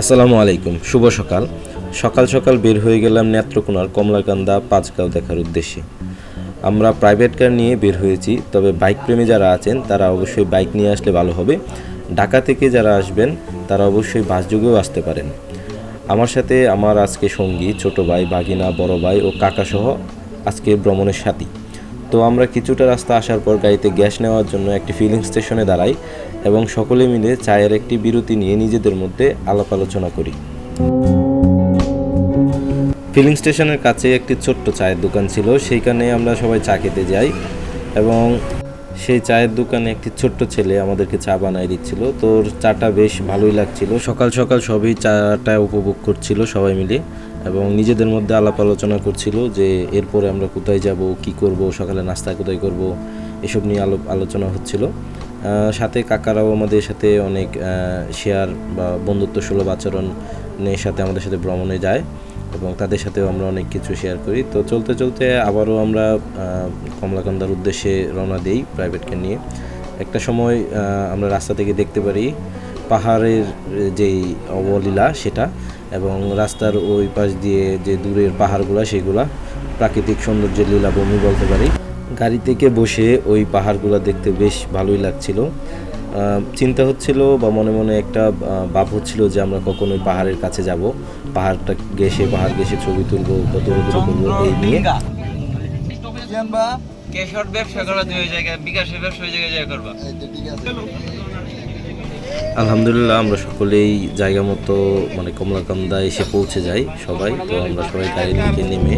আসসালামু আলাইকুম, শুভ সকাল। সকাল সকাল বের হয়ে গেলাম নেত্রকোনার কমলাকান্দা পাঁচগাঁও দেখার উদ্দেশ্যে। আমরা প্রাইভেট কার নিয়ে বের হয়েছি, তবে বাইক প্রেমী যারা আছেন, তারা অবশ্যই বাইক নিয়ে আসলে ভালো হবে। ঢাকা থেকে যারা আসবেন, তারা অবশ্যই বাস যুগেও আসতে পারেন। আমার সাথে আমার আজকে সঙ্গী, ছোট ভাই, বাগিনা, বড় ভাই ও কাকাসহ আজকে ভ্রমণের সাথী। তো আমরা কিছুটা রাস্তা আসার পর গাড়িতে গ্যাস নেওয়ার জন্য একটি ফিলিং স্টেশনে দাঁড়াই এবং সকলে মিলে চায়ের একটি বিরতি নিয়ে নিজেদের মধ্যে আলাপ আলোচনা করি। ফিলিং স্টেশনের কাছে একটি ছোট্ট চায়ের দোকান ছিল, সেইখানে আমরা সবাই চা খেতে যাই এবং সেই চায়ের দোকানে একটি ছোট্ট ছেলে আমাদেরকে চা বানাই দিচ্ছিল। তোর চাটা বেশ ভালোই লাগছিল। সকাল সকাল সবই চাটা উপভোগ করছিল সবাই মিলে এবং নিজেদের মধ্যে আলাপ আলোচনা করছিল যে, এরপরে আমরা কোথায় যাব? কি করব? সকালে নাস্তা কোথায় করব? এসব নিয়ে আলো, আলোচনা হচ্ছিল। সাথে কাকারাও আমাদের সাথে অনেক শেয়ার বা বন্ধুত্ব সুলভ আচরণের সাথে আমাদের সাথে ভ্রমণে যায়। এবং তাদের সাথেও আমরা অনেক কিছু শেয়ার করি। তো চলতে চলতে আবারও আমরা কমলাকান্দার উদ্দেশ্যে রওনা দিই প্রাইভেটকে নিয়ে। একটা সময় আমরা রাস্তা থেকে দেখতে পারি পাহাড়ের, যেই অবলীলা সেটা এবং রাস্তার ওই পাশ দিয়ে যে দূরের পাহাড়গুলো সেগুলা প্রাকৃতিক সৌন্দর্যের লীলাভূমি বলতে পারি। গাড়ি থেকে বসে ওই পাহাড়গুলো দেখতে বেশ ভালোই লাগছিল। চিন্তা হচ্ছিল বা মনে মনে একটা ভাব হচ্ছিল যে আমরা কখন ওই পাহাড়ের কাছে যাব। পাহাড়টা গেসে পাহাড় গেসে ছবি তুলবো বা দূরে করব এই নিয়ে। কেশর ব্যবসা করা দুই জায়গায় বিকাশের ব্যবসা ওই জায়গায় করবা। আলহামদুলিল্লাহ আমরা সকলেই জায়গা মতো মানে কমলাকান্দা এসে পৌঁছে যাই সবাই। তো আমরা সবাই গাড়ি থেকে নেমে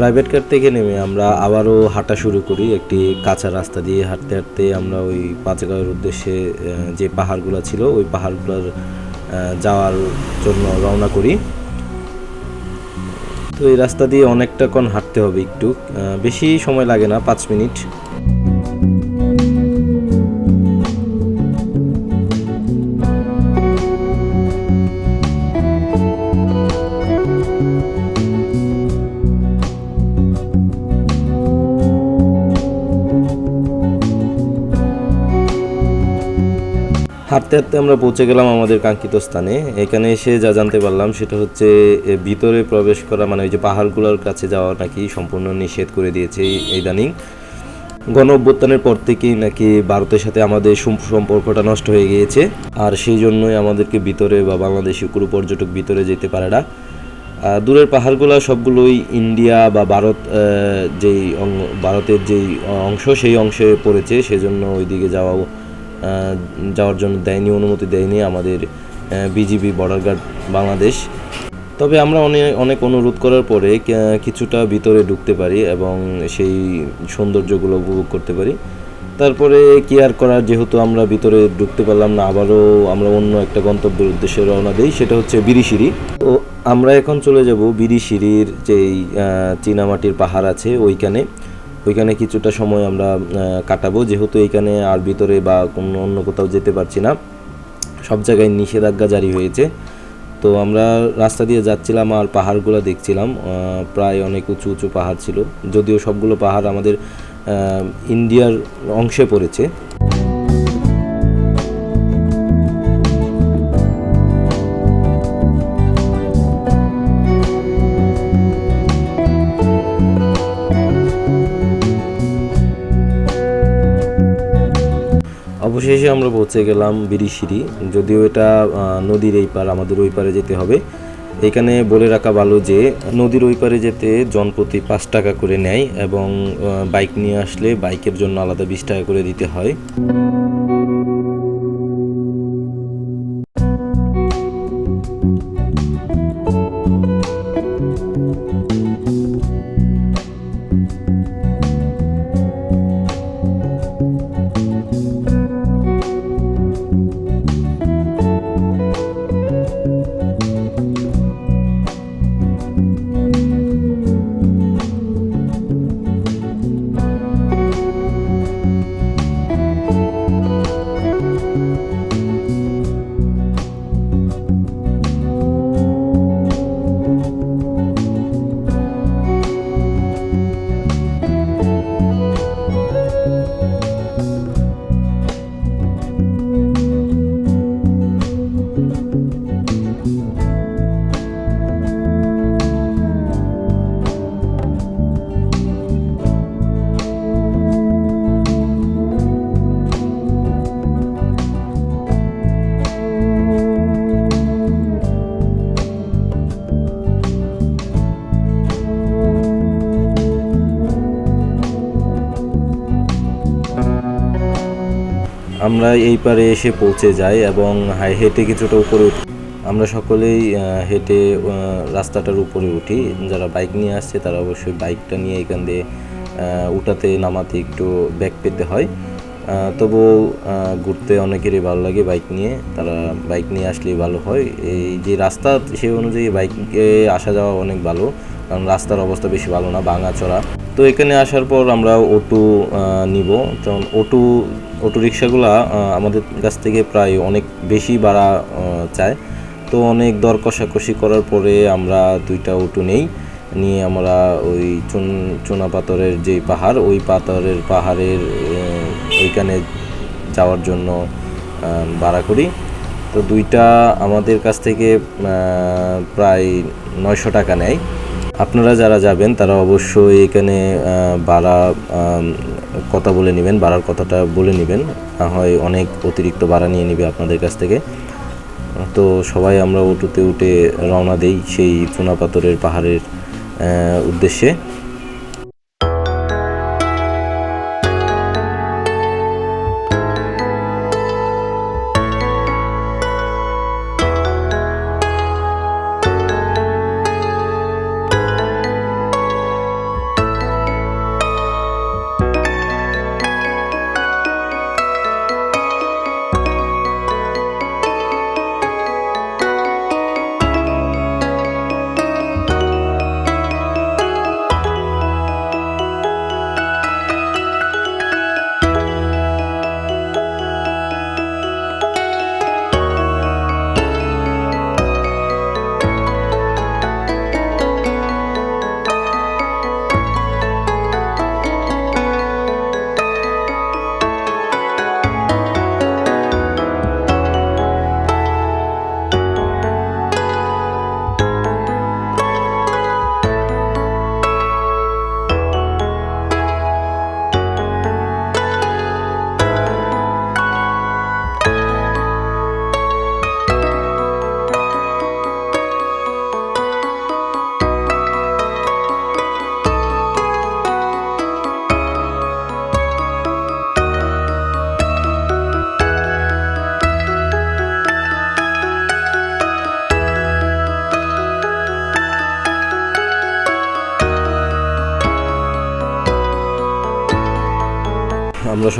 প্রাইভেট কার থেকে নেমে আমরা আবারও হাঁটা শুরু করি। একটি কাঁচা রাস্তা দিয়ে হাঁটতে হাঁটতে আমরা ওই পাঁচগাঁওয়ের উদ্দেশ্যে যে পাহাড়গুলো ছিল, ওই পাহাড়গুলোর যাওয়ার জন্য রওনা করি। তো এই রাস্তা দিয়ে অনেকটাক্ষণ হাঁটতে হবে একটু। বেশি সময় লাগে না, পাঁচ মিনিট। হাঁটতে হাঁটতে আমরা পৌঁছে গেলাম আমাদের কাঙ্ক্ষিত স্থানে। এখানে এসে যা জানতে পারলাম সেটা হচ্ছে ভিতরে প্রবেশ করা মানে ওই যে পাহাড়গুলোর কাছে যাওয়া নাকি সম্পূর্ণ নিষেধ করে দিয়েছে এই গণ অভ্যুত্থানের পর থেকেই নাকি ভারতের সাথে আমাদের সুম- সম্পর্কটা নষ্ট হয়ে গিয়েছে। আর সেই জন্যই আমাদেরকে ভিতরে বা বাংলাদেশি কোনো পর্যটক ভিতরে যেতে পারে না। দূরের পাহাড়গুলো সবগুলোই ইন্ডিয়া বা ভারত যেই ভারতের যেই অংশ সেই অংশে পড়েছে। সেজন্য ওইদিকে যাওয়াও আহ, যাওয়ার জন্য দেয়নি, অনুমতি দেয়নি আমাদের বিজিবি বর্ডার গার্ড বাংলাদেশ। তবে আমরা অনেক অনেক অনুরোধ করার পরে কিছুটা ভিতরে ঢুকতে পারি এবং সেই সৌন্দর্যগুলো উপভোগ করতে পারি। তারপরে কি আর করার যেহেতু আমরা ভিতরে ঢুকতে পারলাম না, আবারও আমরা অন্য একটা গন্তব্যের উদ্দেশ্যে রওনা দিই, সেটা হচ্ছে বিরিশিরি তো আমরা এখন চলে যাব বিরিশিরির যেই চীনামাটির পাহাড় আছে ওইখানে। ওইখানে কিছুটা সময় আমরা কাটাবো। যেহেতু এইখানে আর ভিতরে বা কোনো অন্য কোথাও যেতে পারছি না, সব জায়গায় নিষেধাজ্ঞা জারি হয়েছে। তো আমরা রাস্তা দিয়ে যাচ্ছিলাম আর পাহাড়গুলো দেখছিলাম। প্রায় অনেক উঁচু উঁচু পাহাড় ছিল। যদিও সবগুলো পাহাড় আমাদের ইন্ডিয়ার অংশে পড়েছে। অবশেষে আমরা পৌঁছে গেলাম বিরিশিরি যদিও এটা নদীর এই পার, আমাদের ওই পারে যেতে হবে। এখানে বলে রাখা ভালো যে, নদীর ওই পারে যেতে জনপ্রতি পাঁচ টাকা করে নেয় এবং বাইক নিয়ে আসলে বাইকের জন্য আলাদা বিশ টাকা করে দিতে হয়। আমরা এই পারে এসে পৌঁছে যাই এবং হেঁটে কিছুটা উপরে উঠি। আমরা সকলেই হেঁটে রাস্তাটার উপরে উঠি। যারা বাইক নিয়ে আসছে তারা অবশ্যই বাইকটা নিয়ে এখান দিয়ে উঠাতে, নামাতে একটু ব্যাক পেতে হয়। তবুও ঘুরতে অনেকেরই ভালো লাগে বাইক নিয়ে। তারা বাইক নিয়ে আসলেই ভালো হয়। এই যে রাস্তা সেই অনুযায়ী বাইকে আসা যাওয়া অনেক ভালো। কারণ রাস্তার অবস্থা বেশি ভালো না ভাঙা চড়া তো এখানে আসার পর আমরা অটো নিব। তখন অটো অটো রিক্সাগুলা আমাদের কাছ থেকে প্রায় অনেক বেশি ভাড়া চায়। তো অনেক দর কষাকষি করার পরে আমরা দুইটা অটো নেই। নিয়ে আমরা ওই চুন, চুনা পাথরের যে পাহাড়, ওই পাথরের পাহাড়ের ওইখানে যাওয়ার জন্য ভাড়া করি। তো দুইটা আমাদের কাছ থেকে প্রায় নয়শো টাকা নেয়। আপনারা যারা যাবেন, তারা অবশ্যই এখানে ভাড়া কথা বলে নেবেন ভাড়ার কথাটা বলে নেবেন। না হয় অনেক অতিরিক্ত ভাড়া নিয়ে নেবে আপনাদের কাছ থেকে। তো সবাই আমরা অটোতে উঠে রওনা দেই সেই চুনাপাথরের পাহাড়ের উদ্দেশ্যে।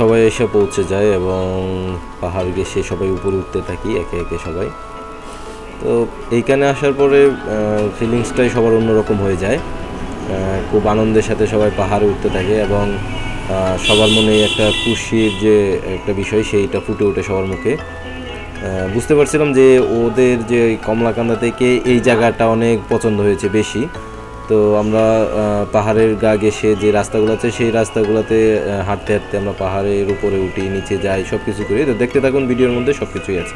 সবাই এসে পৌঁছে যায় এবং পাহাড় ঘেসে সবাই উপরে উঠতে থাকি, একে একে সবাই। তো এইখানে আসার পরে ফিলিংসটাই সবার অন্যরকম হয়ে যায়। খুব আনন্দের সাথে সবাই পাহাড়ে উঠতে থাকে এবং সবার মনে একটা খুশির যে একটা বিষয়, সেইটা ফুটে ওঠে সবার মুখে। বুঝতে পারছিলাম যে ওদের যে কমলাকান্দা থেকে এই জায়গাটা অনেক পছন্দ হয়েছে বেশি। তো আমরা পাহাড়ের গা ঘেসে যে রাস্তাগুলো আছে, সেই রাস্তাগুলোতে হাঁটতে হাঁটতে আমরা পাহাড়ের উপরে উঠি, নিচে যাই সব কিছু করি। তো দেখতে থাকুন, ভিডিওর মধ্যে সব কিছুই আছে।